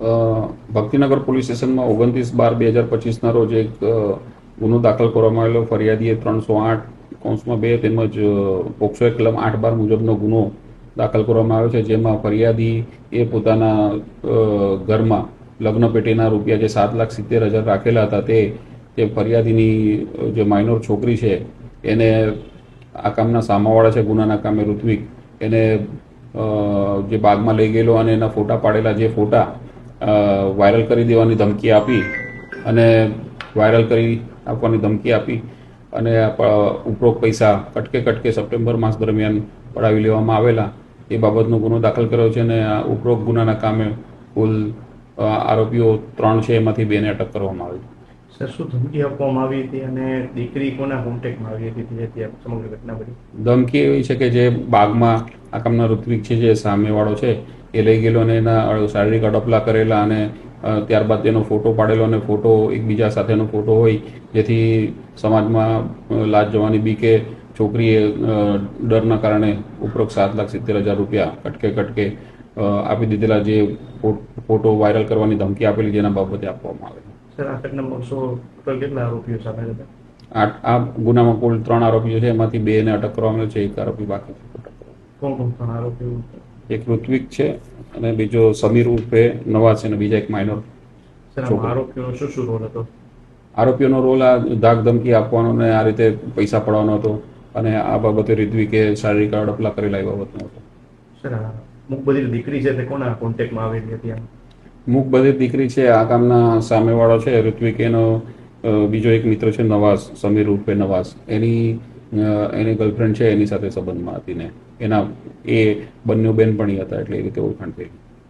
Bhaktinagar police સ્ટેશનમાં ઓગણત્રીસ બાર બે હજાર પચીસના રોજ એક ગુનો દાખલ કરવામાં આવેલો. ફરિયાદીએ ત્રણસો આઠ કૌંસમાં બે તેમજ પોક્સો કલમ આઠ બાર મુજબનો ગુનો દાખલ કરવામાં આવ્યો છે. જેમાં ફરિયાદી એ પોતાના ઘરમાં લગ્ન પેટીના રૂપિયા જે સાત લાખ સિત્તેર હજાર રાખેલા હતા તે તે ફરિયાદીની જે માઇનોર છોકરી છે એને આ કામના સામાવાળા છે, ગુનાના કામે ઋત્વિક. એને જે બાગમાં લઈ ગયેલો અને એના ફોટા પાડેલા જે ફોટા વાયરલ કરી દેવાની ધમકી આપી અને વાયરલ કરી આપવાની ધમકી આપી અને ઉપરોક્ત પૈસા કટકે કટકે સપ્ટેમ્બર માસ દરમિયાન પડાવી લેવામાં આવેલા એ બાબતનો ગુનો દાખલ કર્યો છે અને આ ઉપરોક્ત ગુનાના કામે કુલ આરોપીઓ ત્રણ છે એમાંથી બેને અટક કરવામાં આવી. સર શું ધમકી આપવામાં આવી હતી અને દીકરી કોના કોન્ટેક્ટમાં આવી હતી જેથી આ સમગ્ર ઘટના બની ધમકી એવી છે કે જે બાગમાં આ કામના ઋત્વિક છે જે સામેવાળો છે એ લઈ ગયેલો અને એના શારીરિક અડપલા કરેલા અને ત્યારબાદ તેનો ફોટો પાડેલો અને ફોટો એકબીજા સાથેનો ફોટો હોય જેથી સમાજમાં લાજ જવાની બીકે છોકરીએ અ, ડરના કારણે ઉપરોક્ત સાત લાખ સિત્તેર હજાર રૂપિયા કટકે કટકે આપી દીધેલા જે ફોટો વાયરલ કરવાની ધમકી આપેલી જેના બાબતે આપવામાં આવે આ ગુનામાં કુલ ત્રણ આરોપીઓ છે એમાંથી બે ને અટક કરવામાં છે એક આરોપી બાકી છે. એક ઋત્વિક છે અને બીજો સમીર ઉર્ફે નવાઝ છે અને બીજા એક માઇનોર આરોપીઓનો શું શું રોલ હતો? આરોપીઓનો રોલ આ ધાક ધમકી આપવાનો ને આ રીતે પૈસા પડવાનો હતો અને આ બાબતે ઋત્વિકે શારીરિક અડપલા કરેલા એ બાબતનો હતો. સર આ બધી દીકરી છે તે કોના કોન્ટેક્ટમાં આવેલી હતી મૂક બધી દીકરી છે આ કામના સામેવાળો છે ઋત્વિક એનો બીજો એક મિત્ર છે નવાઝ સમીર રૂપે નવાઝ. એની એની ગર્લફ્રેન્ડ છે, એની સાથે સંબંધમાં હતી ને. એના, એ બંને બહેનપણી હતા એટલે એ રીતે ઓળખાણ થઈ.